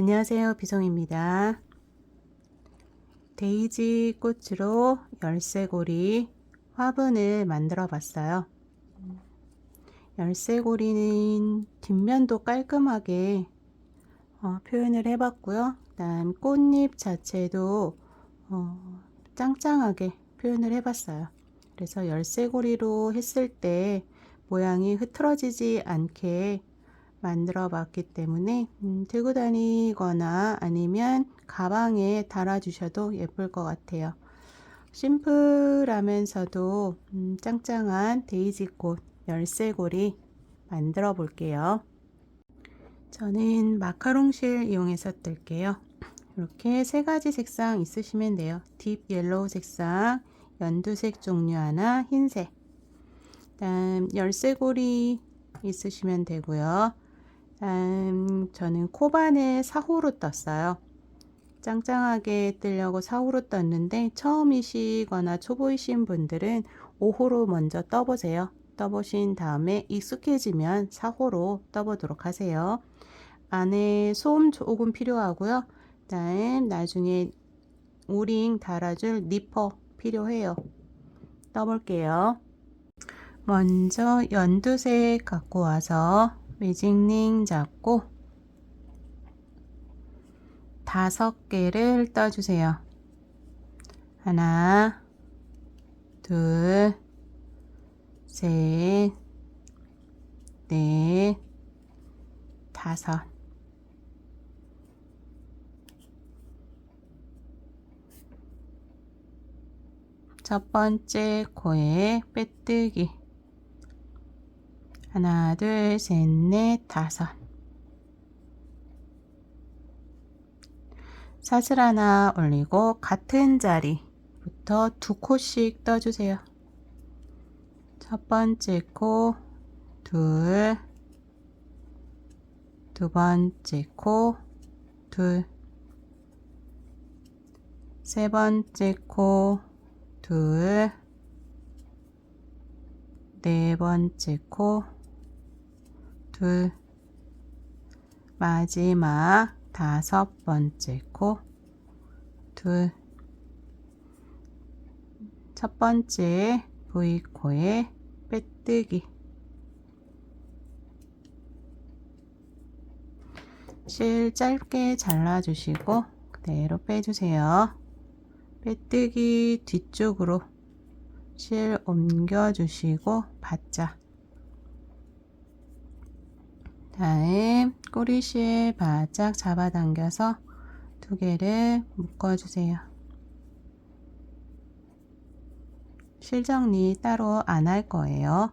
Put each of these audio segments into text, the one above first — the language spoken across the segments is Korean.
안녕하세요. 비송입니다. 데이지 꽃으로 열쇠고리 화분을 만들어 봤어요. 열쇠고리는 뒷면도 깔끔하게 어, 표현을 해봤고요. 그다음 꽃잎 자체도 어, 짱짱하게 표현을 해봤어요. 그래서 열쇠고리로 했을 때 모양이 흐트러지지 않게 만들어 봤기 때문에 음, 들고 다니거나 아니면 가방에 달아 주셔도 예쁠 것 같아요. 심플하면서도 음, 짱짱한 데이지꽃 열쇠고리 만들어 볼게요. 저는 마카롱실 이용해서 뜰게요. 이렇게 세 가지 색상 있으시면 돼요. 딥 옐로우 색상, 연두색 종류 하나, 흰색. 다음 열쇠고리 있으시면 되고요. 다음 저는 코바늘 사호로 떴어요. 짱짱하게 뜨려고 사호로 떴는데 처음이시거나 초보이신 분들은 5호로 먼저 떠보세요. 떠보신 다음에 익숙해지면 4호로 떠보도록 하세요. 안에 솜 조금 필요하고요. 다음 나중에 오링 달아줄 니퍼 필요해요. 떠볼게요. 먼저 연두색 갖고 와서 매직링 잡고 다섯 개를 떠주세요. 하나, 둘, 셋, 넷, 다섯. 첫 번째 코에 빼뜨기. 하나, 둘, 셋, 넷, 다섯. 사슬 하나 올리고 같은 자리부터 두 코씩 떠주세요. 첫 번째 코, 둘, 두 번째 코, 둘, 세 번째 코, 둘, 네 번째 코, 둘, 마지막 다섯 번째 코, 둘, 첫 번째 V코에 빼뜨기. 실 짧게 잘라주시고 그대로 빼주세요. 빼뜨기 뒤쪽으로 실 옮겨주시고 바짝. 다음 꼬리실 바짝 잡아당겨서 두 개를 묶어주세요. 실정리 따로 안 할 거예요.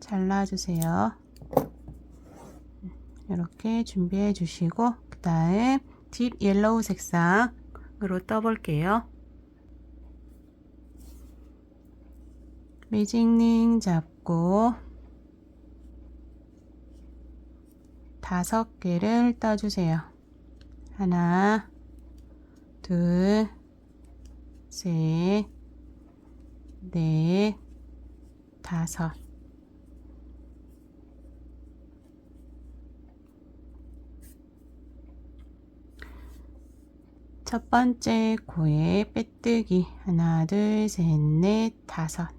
잘라주세요. 이렇게 준비해 주시고 그 다음 딥 옐로우 색상으로 떠볼게요. 매직링 잡고 다섯 개를 떠주세요. 하나, 둘, 셋, 넷, 다섯. 첫 번째 코에 빼뜨기 하나, 둘, 셋, 넷, 다섯.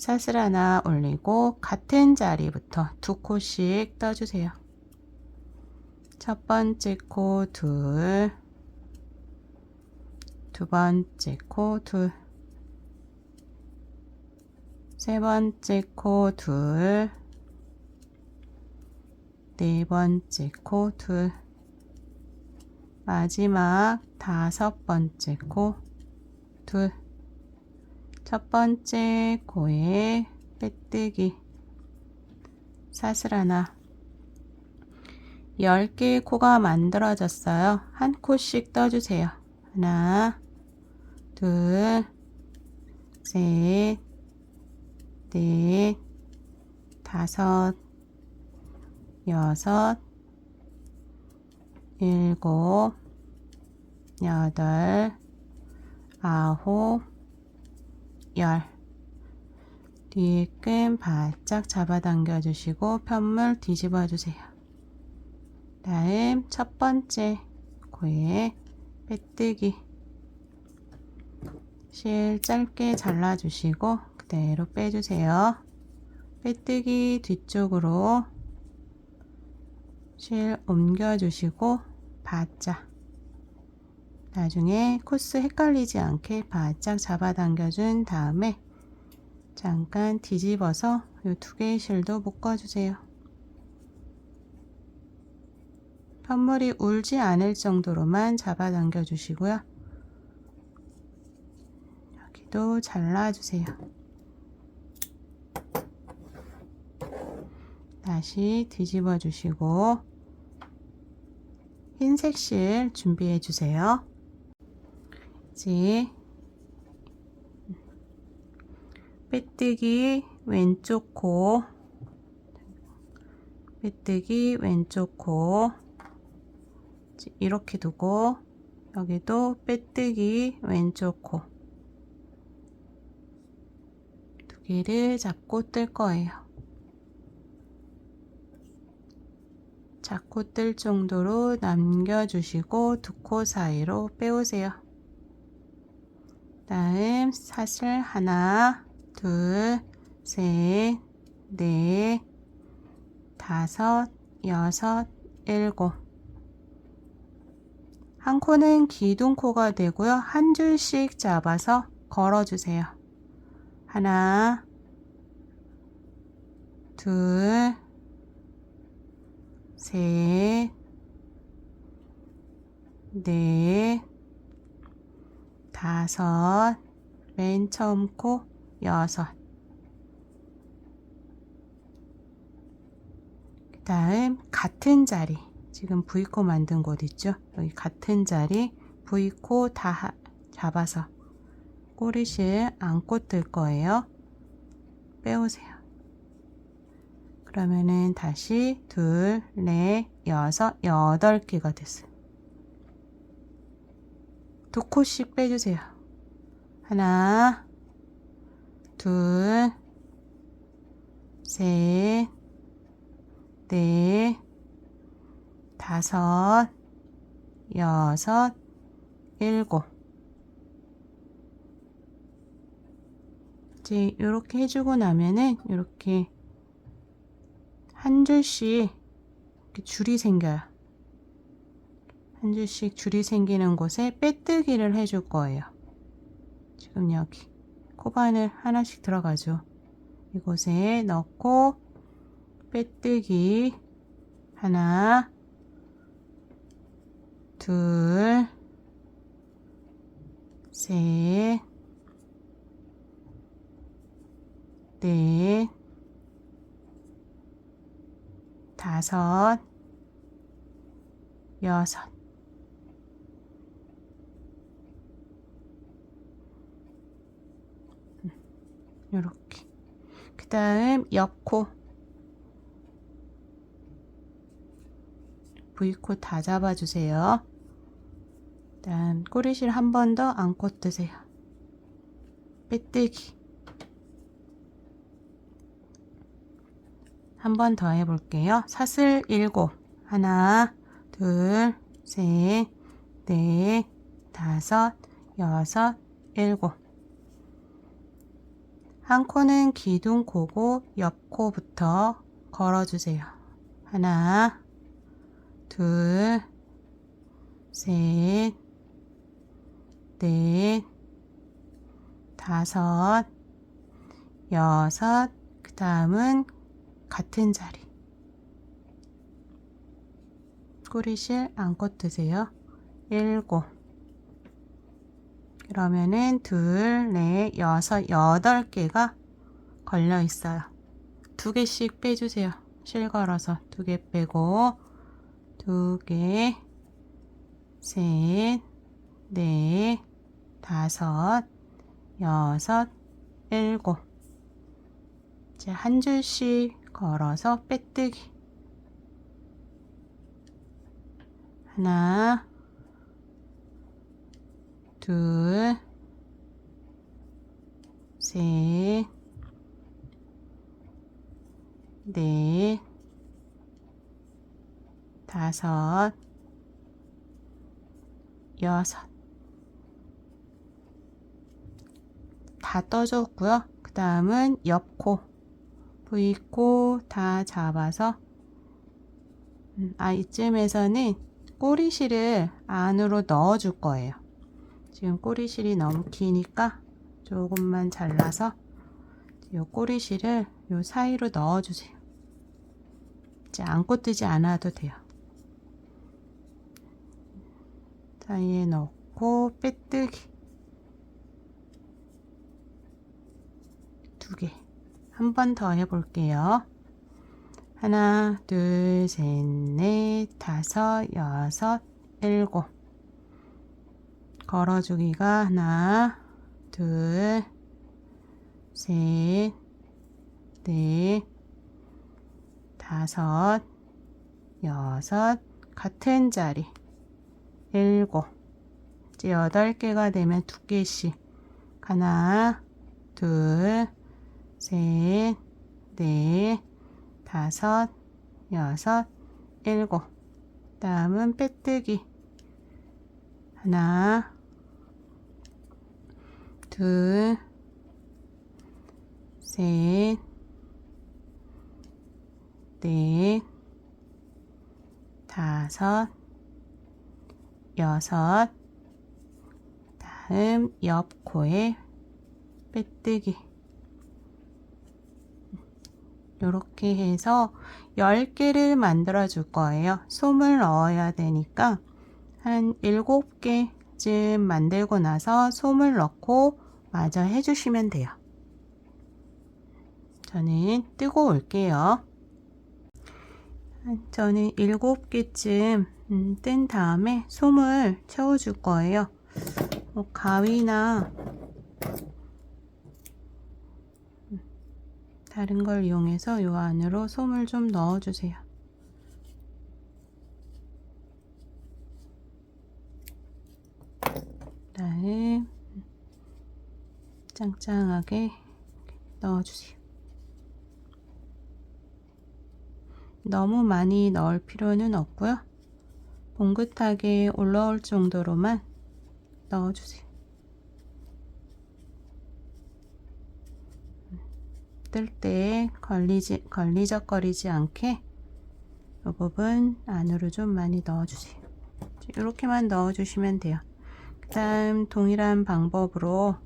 사슬 하나 올리고 같은 자리부터 두 코씩 떠주세요. 첫 번째 코 둘, 두 번째 코 둘, 세 번째 코 둘, 네 번째 코 둘, 마지막 다섯 번째 코 둘, 첫 번째 코에 빼뜨기 사슬 하나 10개의 코가 만들어졌어요. 한 코씩 떠주세요. 하나, 둘, 셋, 넷, 다섯, 여섯, 일곱, 여덟, 아홉, 열. 뒤에 끈 바짝 잡아당겨 주시고 편물 뒤집어 주세요. 다음 첫 번째 코에 빼뜨기 실 짧게 잘라 주시고 그대로 빼주세요. 빼뜨기 뒤쪽으로 실 옮겨 주시고 바짝 나중에 코스 헷갈리지 않게 바짝 잡아당겨 준 다음에 잠깐 뒤집어서 이 두 개의 실도 묶어주세요. 편물이 울지 않을 정도로만 잡아당겨 주시고요. 여기도 잘라주세요. 다시 뒤집어 주시고 흰색 실 준비해 주세요. 이제 빼뜨기 왼쪽 코 빼뜨기 왼쪽 코 이렇게 두고 여기도 빼뜨기 왼쪽 코 두 개를 잡고 뜰 거예요. 잡고 뜰 정도로 남겨주시고 두 코 사이로 빼오세요. 다음 사슬 하나, 둘, 셋, 넷, 다섯, 여섯, 일곱. 한 코는 기둥코가 되고요. 한 줄씩 잡아서 걸어주세요. 하나, 둘, 셋, 넷, 다섯, 맨 처음 코 여섯. 그 다음 같은 자리. 지금 V코 만든 곳 있죠? 여기 같은 자리 V코 다 하- 잡아서 꼬리실 안고 뜰 거예요. 빼오세요. 그러면은 다시 둘, 넷, 여섯, 여덟 개가 됐어요. 두 코씩 빼주세요. 하나, 둘, 셋, 넷, 다섯, 여섯, 일곱. 이제 이렇게 해주고 나면은 이렇게 한 줄씩 이렇게 줄이 생겨요. 한 줄씩 줄이 생기는 곳에 빼뜨기를 해줄 거예요. 지금 여기 코바늘 하나씩 들어가죠. 이곳에 넣고 빼뜨기 하나, 둘, 셋, 넷, 다섯, 여섯. 요렇게. 그 다음 옆코. V코 다 잡아주세요. 일단 꼬리실 한 번 더 안고 뜨세요. 빼뜨기. 한 번 더 해볼게요. 사슬 일곱. 하나, 둘, 셋, 넷, 다섯, 여섯, 일곱. 한 코는 기둥 코고 옆 코부터 걸어주세요. 하나, 둘, 셋, 넷, 다섯, 여섯, 그 다음은 같은 자리. 꼬리실 안고 뜨세요. 일곱. 그러면은 둘, 넷, 여섯, 여덟 개가 걸려 있어요. 두 개씩 빼주세요. 실 걸어서 두 개 빼고 두 개, 셋, 넷, 다섯, 여섯, 일곱. 이제 한 줄씩 걸어서 빼뜨기. 하나, 둘, 셋, 넷, 다섯, 여섯. 다 떠줬고요. 그 다음은 옆코, V코 다 잡아서 음, 아 이쯤에서는 꼬리실을 안으로 넣어 줄 거예요. 지금 꼬리실이 너무 기니까 조금만 잘라서 이 꼬리실을 요 사이로 넣어 주세요. 이제 안고 뜨지 않아도 돼요. 사이에 넣고 빼뜨기 두 개. 한 번 더 해볼게요. 하나, 둘, 셋, 넷, 다섯, 여섯, 일곱. 걸어주기가 하나, 둘, 셋, 넷, 다섯, 여섯, 같은 자리, 일곱. 이제 여덟 개가 되면 두 개씩. 하나, 둘, 셋, 넷, 다섯, 여섯, 일곱. 다음은 빼뜨기. 하나, 둘, 셋, 넷, 다섯, 여섯. 다음 옆 코에 빼뜨기. 이렇게 해서 10개를 만들어 줄 거예요. 솜을 넣어야 되니까 한 7개쯤 만들고 나서 솜을 넣고 마저 해주시면 돼요. 저는 뜨고 올게요. 저는 7개쯤 음, 뜬 다음에 솜을 채워줄 거예요. 뭐 가위나 다른 걸 이용해서 이 안으로 솜을 좀 넣어주세요. 그다음에 짱짱하게 넣어주세요. 너무 많이 넣을 필요는 없고요. 봉긋하게 올라올 정도로만 넣어주세요. 뜰 때 걸리지, 걸리적거리지 않게 이 부분 안으로 좀 많이 넣어주세요. 이렇게만 넣어주시면 돼요. 그 다음 동일한 방법으로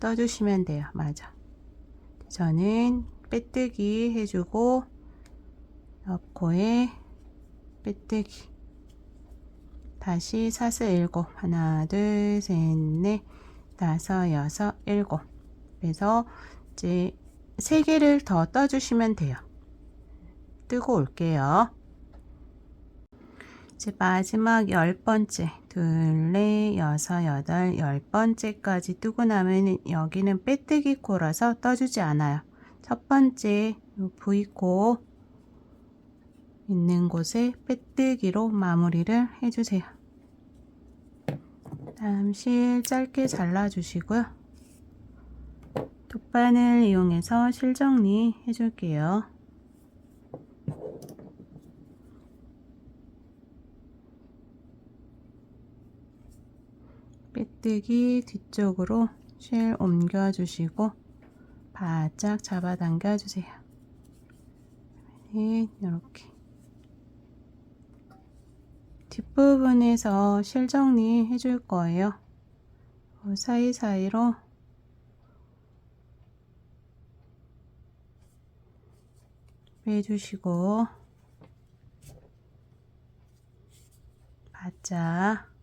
떠주시면 돼요. 맞아. 저는 빼뜨기 해주고 옆코에 빼뜨기 다시 사슬 일곱 하나 둘 셋 넷 다섯 여섯 일곱 그래서 이제 세 개를 더 떠주시면 돼요. 뜨고 올게요. 이제 마지막 열 번째, 둘, 넷, 여섯, 여덟, 열 번째까지 뜨고 나면 여기는 빼뜨기 코라서 떠주지 않아요. 첫 번째 V코 있는 곳에 빼뜨기로 마무리를 해주세요. 다음 실 짧게 잘라주시고요. 돗바늘 이용해서 실 정리 해줄게요. 빼뜨기 뒤쪽으로 실 옮겨주시고 바짝 잡아당겨 주세요. 네, 이렇게 뒷부분에서 실 정리 해 줄 거예요. 그 사이사이로 해주시고 바짝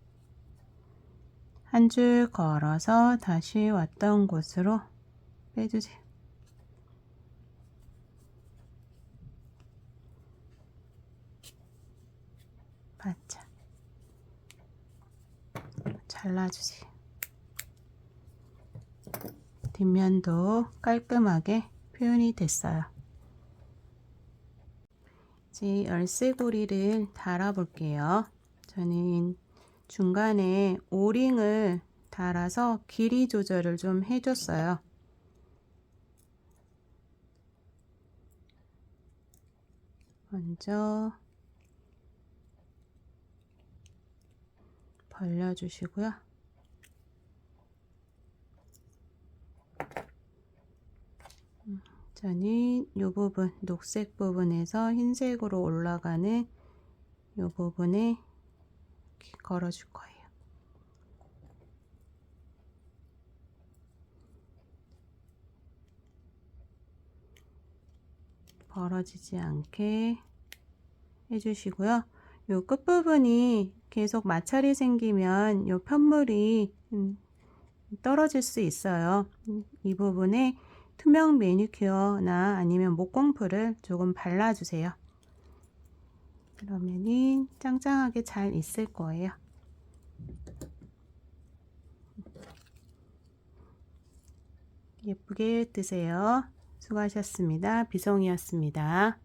한 줄 걸어서 다시 왔던 곳으로 빼주세요. 바짝 잘라주세요. 뒷면도 깔끔하게 표현이 됐어요. 이제 열쇠고리를 달아 볼게요. 저는 중간에 오링을 달아서 길이 조절을 좀 해줬어요. 먼저 벌려주시고요. 음, 저는 이 부분, 녹색 부분에서 흰색으로 올라가는 이 부분에 이렇게 걸어줄 거예요. 벌어지지 않게 해주시고요. 요 끝부분이 계속 마찰이 생기면 요 편물이 음, 떨어질 수 있어요. 음, 이 부분에 투명 매니큐어나 아니면 목공풀을 조금 발라주세요. 그러면은 짱짱하게 잘 있을 거예요. 예쁘게 뜨세요. 수고하셨습니다. 비송이었습니다.